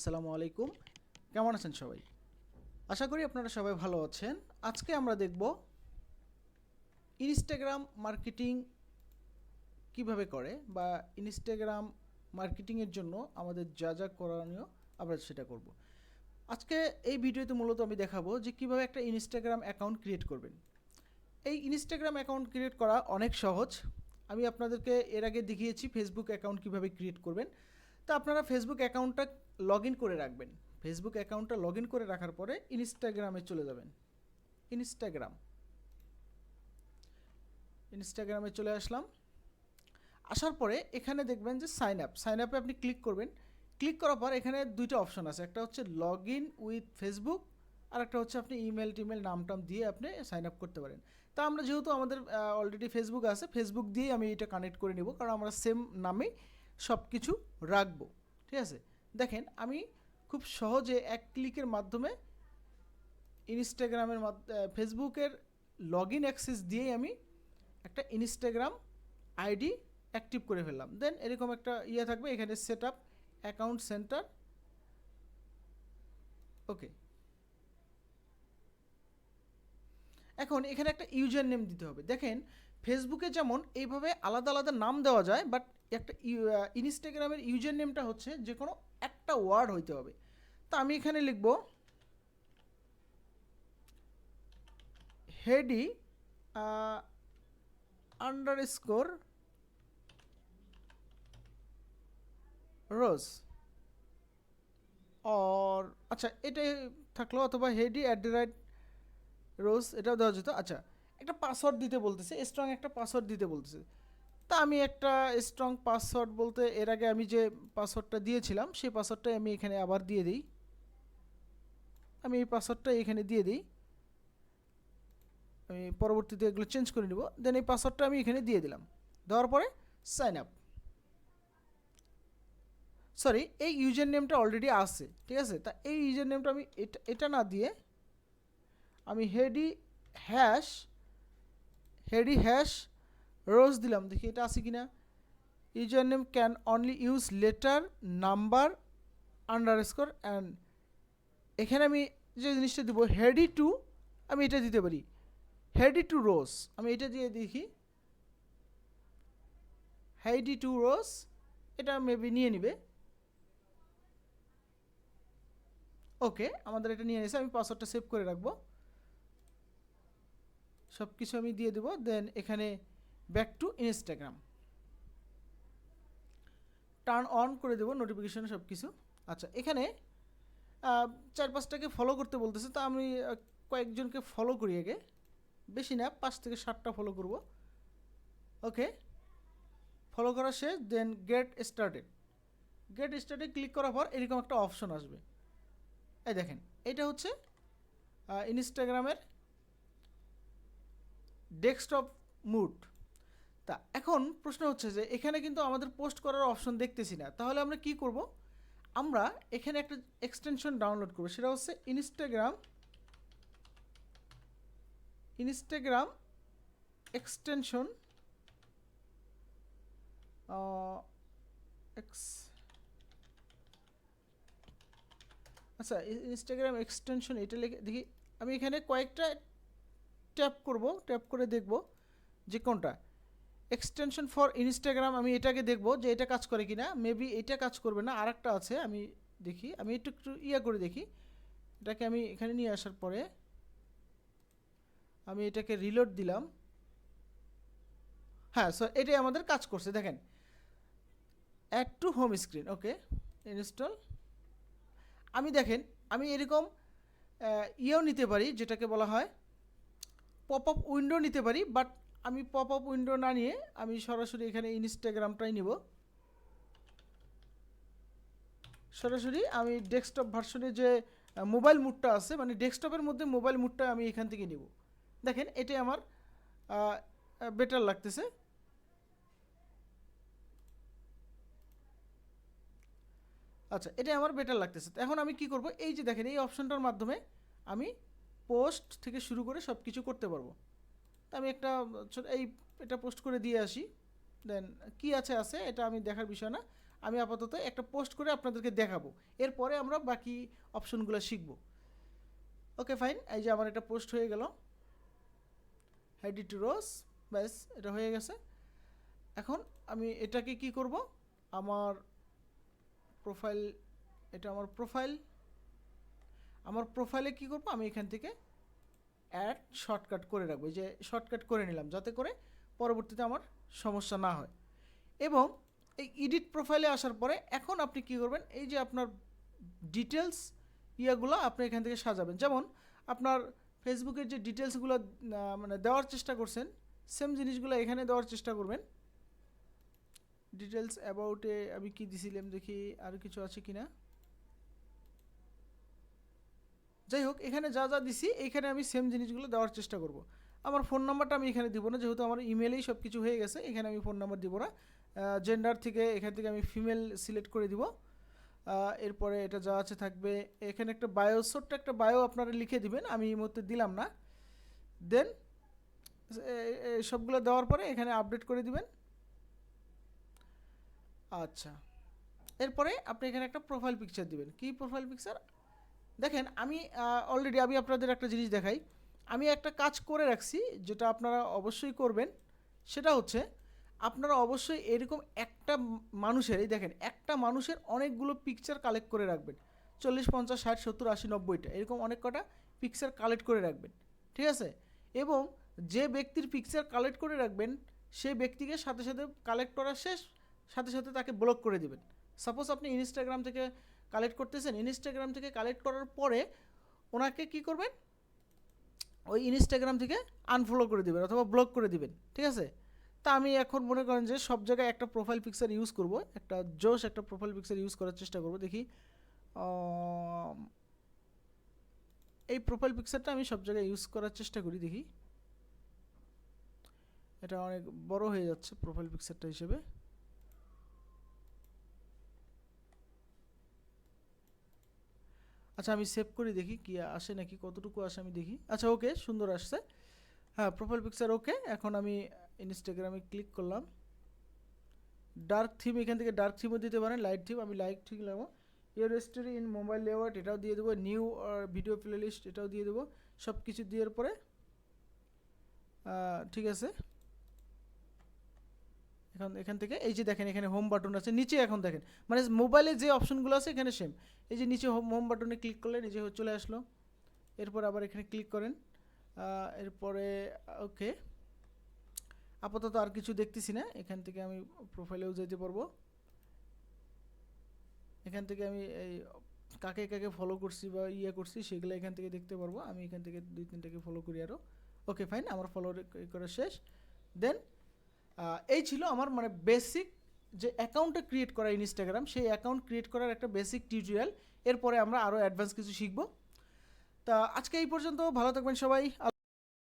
আসসালামু আলাইকুম। কেমন আছেন সবাই? আশা করি আপনারা সবাই ভালো আছেন। আজকে আমরা দেখব ইনস্টাগ্রাম মার্কেটিং কীভাবে করে বা ইনস্টাগ্রাম মার্কেটিংয়ের জন্য আমাদের যা যা করণীয় আমরা সেটা করব। আজকে এই ভিডিওতে মূলত আমি দেখাবো যে কীভাবে একটা ইনস্টাগ্রাম অ্যাকাউন্ট ক্রিয়েট করবেন। এই ইনস্টাগ্রাম অ্যাকাউন্ট ক্রিয়েট করা অনেক সহজ। আমি আপনাদেরকে এর আগে দেখিয়েছি ফেসবুক অ্যাকাউন্ট কীভাবে ক্রিয়েট করবেন। তো আপনারা ফেসবুক অ্যাকাউন্টটা লগ ইন করে রাখবেন। ফেসবুক অ্যাকাউন্টটা লগ ইন করে রাখার পরে ইনস্টাগ্রামে চলে যাবেন। ইনস্টাগ্রাম ইনস্টাগ্রামে চলে আসলাম। আসার পরে এখানে দেখবেন যে সাইন আপ সাইন আপে আপনি ক্লিক করবেন। ক্লিক করার পর এখানে দুইটা অপশন আছে। একটা হচ্ছে লগ ইন উইথ ফেসবুক আর একটা হচ্ছে আপনি ইমেল টিমেল নাম টাম দিয়ে আপনি সাইন আপ করতে পারেন। তা আমরা যেহেতু আমাদের অলরেডি ফেসবুক আছে ফেসবুক দিয়েই আমি এটা কানেক্ট করে নিব। কারণ আমরা সেম নামেই সব কিছু রাখব। ঠিক আছে? দেখেন, আমি খুব সহজে এক ক্লিকের মাধ্যমে ইনস্টাগ্রামের মাধ্যমে ফেসবুকের লগ ইন অ্যাক্সেস দিয়েই আমি একটা ইনস্টাগ্রাম আইডি অ্যাক্টিভ করে ফেললাম। দেন এরকম একটা ইয়ে থাকবে, এখানে set up account center okay এখন এখানে একটা ইউজার নেম দিতে হবে। দেখেন, ফেসবুকে যেমন এইভাবে আলাদা আলাদা নাম দেওয়া যায় বাট একটা ইনস্টাগ্রামের ইউজার নেমটা হচ্ছে যে কোনো একটা ওয়ার্ড হইতে হবে। তা আমি এখানে লিখব হেডি আন্ডার স্কোর রোজ। অর আচ্ছা এটাই থাকল অথবা Hedy at the right rose, এটাও দেওয়া যেত। আচ্ছা একটা পাসওয়ার্ড দিতে বলতেছে স্ট্রং একটা পাসওয়ার্ড দিতে বলতেছে। তা আমি একটা স্ট্রং পাসওয়ার্ড বলতে এর আগে আমি যে পাসওয়ার্ডটা দিয়েছিলাম, সেই পাসওয়ার্ডটাই আমি এখানে আবার দিয়ে দিই। আমি এই পাসওয়ার্ডটা এখানে দিয়ে দিই। আমি পরবর্তীতে এগুলো চেঞ্জ করে নেব। দেন এই পাসওয়ার্ডটা আমি এখানে দিয়ে দিলাম। দেওয়ার পরে সাইন আপ সরি এই ইউজার নেমটা অলরেডি আছে, ঠিক আছে? তা এই ইউজার নেমটা আমি এটা এটা না দিয়ে আমি হেডি হ্যাশ হেডি হ্যাশ রোজ দিলাম, দেখি এটা আছে কিনা। User name can only use letter, number underscore and. এখানে আমি যে জিনিসটা দিব, হেডি টু, আমি এটা দিতে পারি। হেডি টু রোজ, আমি এটা দিয়ে দেখি। হেডি টু রোজ, এটা মেবি নিয়ে নিবে। ওকে, আমাদের এটা নিয়ে নিয়েছে, আমি পাসওয়ার্ডটা সেভ করে রাখব। সব কিছু আমি দিয়ে দেবো, দেন এখানে back to Instagram. Turn on করে দেবো নোটিফিকেশন সব কিছু আচ্ছা এখানে চার পাঁচটাকে ফলো করতে বলতেছে, তা আমি কয়েকজনকে ফলো করি আগে। বেশি না, পাঁচ থেকে সাতটা ফলো করব। ওকে ফলো করা শেষ দেন গেট স্টার্টেড গেট স্টার্টে ক্লিক করার পর এরকম একটা অপশন আসবে। এই দেখেন, এটা হচ্ছে ইনস্টাগ্রামের ডেস্কটপ মুড তা, এখন প্রশ্ন হচ্ছে যে, এখানে কিন্তু আমাদের পোস্ট করার অপশন দেখতেছি না। তাহলে আমরা কি করব? আমরা এখানে একটা এক্সটেনশন ডাউনলোড করব, সেটা হচ্ছে ইনস্টাগ্রাম ইনস্টাগ্রাম এক্সটেনশন এক্স আচ্ছা ইনস্টাগ্রাম এক্সটেনশন এটা লিখে দেখি, আমি এখানে কয়েকটা ট্যাপ করব, ট্যাপ করে দেখব যে কোনটা। এক্সটেনশন ফর ইনস্টাগ্রাম আমি এটাকে দেখব যে এটা কাজ করে কি না মেবি এটা কাজ করবে না আর একটা আছে, আমি দেখি। আমি একটু একটু ইয়া করে দেখি। এটাকে আমি এখানে নিয়ে আসার পরে আমি এটাকে রিলোড দিলাম। হ্যাঁ সো এটাই আমাদের কাজ করছে, দেখেন। Add to home screen okay install আমি দেখেন, আমি এরকম ইয়েও নিতে পারি, যেটাকে বলা হয় পপ আপ উইন্ডো নিতে পারি বাট আমি পপ আপ উইন্ডো না নিয়ে আমি সরাসরি এখানে ইনস্টাগ্রামটাই নিব। সরাসরি আমি ডেস্কটপ ভার্সনে যে মোবাইল মুডটা আছে মানে ডেস্কটপের মধ্যে মোবাইল মুডটা আমি এখান থেকে নিব। দেখেন, এটাই আমার বেটার লাগতেছে। আচ্ছা এটা আমার বেটার লাগতেছে। এখন আমি কি করব? এই যে দেখেন, এই অপশনটার মাধ্যমে আমি পোস্ট থেকে শুরু করে সব কিছু করতে পারব। তা আমি একটা, ছোট, এই এটা পোস্ট করে দিয়ে আসি। দেন কি আছে আছে, এটা আমি দেখার বিষয় না। আমি আপাতত একটা পোস্ট করে আপনাদেরকে দেখাবো। এরপরে আমরা বাকি অপশনগুলো শিখব। ওকে ফাইন এই যে আমার এটা পোস্ট হয়ে গেল। হেডি টু রোজ ব্যাস, এটা হয়ে গেছে। এখন আমি এটাকে কি করব? আমার প্রোফাইল এটা আমার প্রোফাইল আমার প্রোফাইলে কি করব? আমি এখান থেকে অ্যাড শর্টকাট করে রাখব যে শর্টকাট করে নিলাম, যাতে করে পরবর্তীতে আমার সমস্যা না হয়। এবং এই এডিট প্রোফাইলে আসার পরে এখন আপনি কি করবেন, এই যে আপনার ডিটেলস ইয়েগুলো আপনি এখান থেকে সাজাবেন। যেমন আপনার ফেসবুকের যে ডিটেলসগুলো মানে দেওয়ার চেষ্টা করছেন সেম জিনিসগুলো এখানে দেওয়ার চেষ্টা করবেন। ডিটেলস অ্যাবাউটে আমি কি দিছিলাম দেখি, আর কিছু আছে কি না যাই হোক এখানে যা যা দিছি, এখানে আমি সেম জিনিসগুলো দেওয়ার চেষ্টা করব। আমার ফোন নাম্বারটা আমি এখানে দিব না, যেহেতু আমার ইমেলেই সব কিছু হয়ে গেছে, এখানে আমি ফোন নাম্বার দিব না। জেন্ডার থেকে এখান থেকে আমি ফিমেল সিলেক্ট করে দিব। এরপরে এটা যা আছে থাকবে, এখানে একটা বায়ো ছোট্ট একটা বায়ো আপনারা লিখে দিবেন, আমি এই মুহূর্তে দিলাম না। দেন সবগুলো দেওয়ার পরে এখানে আপডেট করে দিবেন। আচ্ছা। এরপরে আপনি এখানে একটা প্রোফাইল পিকচার দিবেন। কি প্রোফাইল পিকচার দেখেন, আমি অলরেডি আমি আপনাদের একটা জিনিস দেখাই। আমি একটা কাজ করে রাখছি, যেটা আপনারা অবশ্যই করবেন। সেটা হচ্ছে, আপনারা অবশ্যই এরকম একটা মানুষের এই দেখেন, একটা মানুষের অনেকগুলো পিকচার কালেক্ট করে রাখবেন। চল্লিশ, পঞ্চাশ, ষাট, সত্তর, আশি, নব্বইটা, এরকম অনেক কটা পিকচার কালেক্ট করে রাখবেন। ঠিক আছে? এবং যে ব্যক্তির পিকচার কালেক্ট করে রাখবেন সেই ব্যক্তিকে সাথে সাথে কালেক্ট করা শেষ, সাথে সাথে তাকে ব্লক করে দেবেন। সাপোজ আপনি ইনস্টাগ্রাম থেকে কালেক্ট করতেছেন ইনস্টাগ্রাম থেকে কালেক্ট করার পরে ওনাকে কি করবেন? ওই ইনস্টাগ্রাম থেকে আনফলো করে দিবেন অথবা ব্লক করে দিবেন, ঠিক আছে? তা আমি এখন মনে করেন যে সব জায়গায় একটা প্রোফাইল পিকচার ইউজ করব, একটা জোশ একটা প্রোফাইল পিকচার ইউজ করার চেষ্টা করব, দেখি এই প্রোফাইল পিকচারটা আমি সব জায়গায় ইউজ করার চেষ্টা করি, দেখি। এটা অনেক বড় হয়ে যাচ্ছে প্রোফাইল পিকচারটা হিসেবে। আচ্ছা আমি সেভ করে দেখি কি আসে নাকি, কতটুকু আসে আমি দেখি। আচ্ছা ওকে সুন্দর আসছে। হ্যাঁ প্রোফাইল পিকচার ওকে এখন আমি ইনস্টাগ্রামে ক্লিক করলাম। ডার্ক থিম এখান থেকে ডার্ক থিমও দিতে পারেন লাইট থিম আমি লাইট ঠিক লাগবো your story in mobile layout এটাও দিয়ে দেবো। নিউ ভিডিও প্লেলিস্ট এটাও দিয়ে দেবো। সব কিছু দেওয়ার পরে ঠিক আছে। এখন এখান থেকে, এই যে দেখেন এখানে হোম বাটন আছে, নিচে এখন দেখেন মানে মোবাইলে যে অপশনগুলো আছে এখানে সেম এই যে নিচে হোম বাটনে ক্লিক করলে নিচে চলে আসলো। এরপর আবার এখানে ক্লিক করেন। এরপরে ওকে আপাতত আর কিছু দেখতেছি না। এখান থেকে আমি প্রোফাইলেও যেতে পারব। এখান থেকে আমি এই কাকে কাকে ফলো করছি বা ইয়ে করছি সেগুলো এখান থেকে দেখতে পারব। আমি এখান থেকে দুই তিনটাকে ফলো করি আরও ওকে ফাইন আমার ফলো করা শেষ। দেন এই ছিল আমার মানে বেসিক যে অ্যাকাউন্টটা ক্রিয়েট করা ইনস্টাগ্রাম সেই অ্যাকাউন্ট ক্রিয়েট করার একটা বেসিক টিউটোরিয়াল এরপরে আমরা আরও অ্যাডভান্স কিছু শিখব। তা আজকে এই পর্যন্ত, ভালো থাকবেন সবাই।